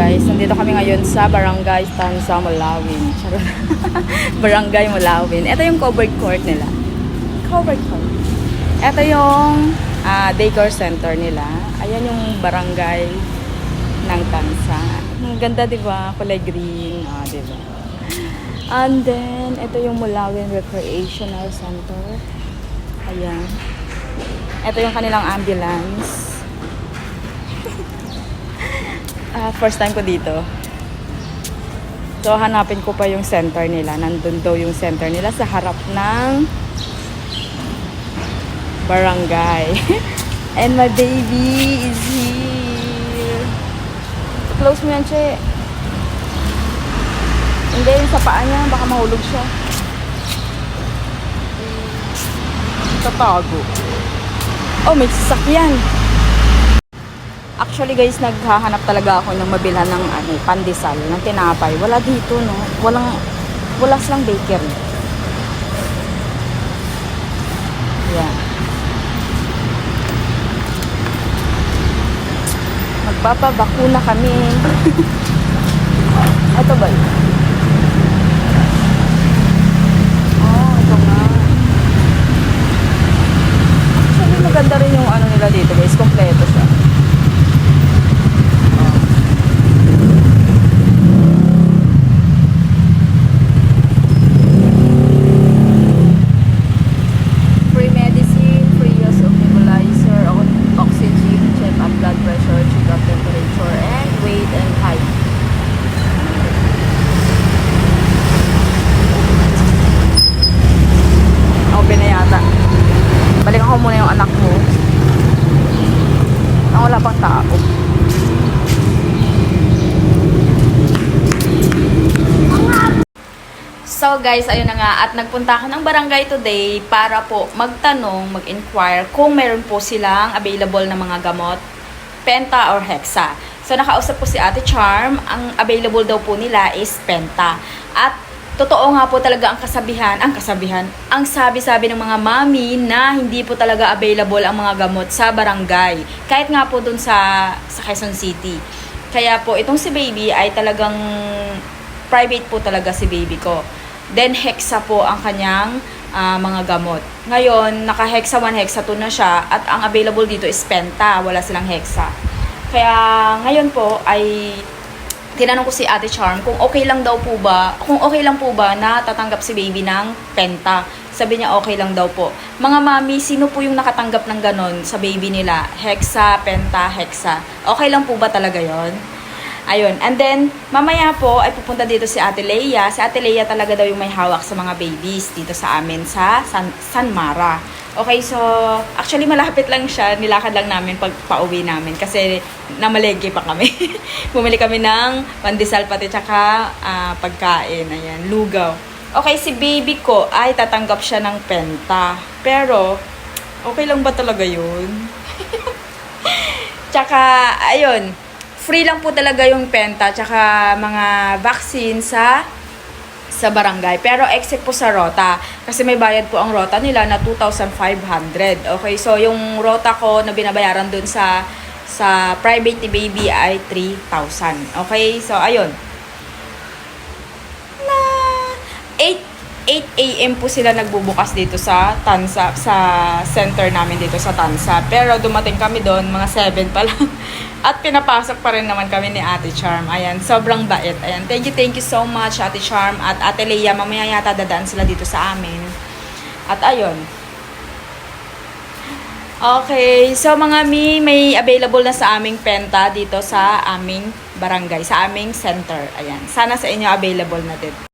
guys, nandito kami ngayon sa Barangay Tansa, Malawin. Barangay Malawin. Ito yung covered court nila. Covered court. Ito yung ah, daycare center nila. Ayan yung barangay ng Tansa. Ang ganda, di ba? Kulay green. Ah, di ba? And then, ito yung Mulawin Recreational Center. Ayan. Ito yung kanilang ambulance. Ah, first time ko dito. So, hanapin ko pa yung center nila. Nandun daw yung center nila sa harap ng barangay. And my baby is here. Close mo yan, Che. Hindi, yung sa paa niya. Baka mahulog siya. Tatago. Oh, may sasakyan. Actually guys, naghahanap talaga ako ng mabilhan ng ano, pandesal, ng tinapay. Wala dito, no? Walang, wala silang bakery. Yan. Magpapabakuna kami. Ito ba yun? Oh, ito. Actually, maganda rin yung ano nila dito guys. Kompleto siya. So guys, ayun na nga. At nagpunta ako ng barangay today para po magtanong, mag-inquire kung meron po silang available na mga gamot, Penta or Hexa. So nakausap po si Ate Charm. Ang available daw po nila is Penta. At totoo nga po talaga ang kasabihan, ang kasabihan, ang sabi-sabi ng mga mami na hindi po talaga available ang mga gamot sa barangay. Kahit nga po dun sa, sa Quezon City. Kaya po, itong si baby ay talagang private po talaga si baby ko. Then, hexa po ang kanyang ah, mga gamot. Ngayon, naka-hexa 1, hexa 2 na siya at ang available dito is penta. Wala silang hexa. Kaya, ngayon po ay tinanong ko si Ate Charm kung okay lang daw po ba, kung okay lang po ba na tatanggap si baby ng penta. Sabi niya okay lang daw po. Mga mami, sino po yung nakatanggap ng ganon sa baby nila? Hexa, penta, hexa. Okay lang po ba talaga yon? Ayun. And then, mamaya po ay pupunta dito si Ate Leia. Si Ate Leia talaga daw yung may hawak sa mga babies dito sa amin sa San, San Mara. Okay, so actually malapit lang siya. Nilakad lang namin pag pauwi namin kasi namalengke pa kami. Bumili kami ng pandesal pati tsaka ah, pagkain. Ayan, lugaw. Okay, si baby ko ay tatanggap siya ng penta. Pero, okay lang ba talaga yun? Tsaka, ayun, free lang po talaga yung penta tsaka mga vaccine sa sa barangay. Pero except po sa rota. Kasi may bayad po ang rota nila na 2,500. Okay, so yung rota ko na binabayaran dun sa sa private baby ay 3,000. Okay, so ayun. Na 8 8 a.m. po sila nagbubukas dito sa Tansa, sa center namin dito sa Tansa. Pero dumating kami doon, mga 7 pa lang. At pinapasok pa rin naman kami ni Ate Charm. Ayan, sobrang bait. Ayan, thank you, thank you so much, Ate Charm. At Ate Leia, mamaya yata dadaan sila dito sa amin. At ayun. Okay, so mga mi, may available na sa aming penta dito sa aming barangay, sa aming center. Ayan, sana sa inyo available na din.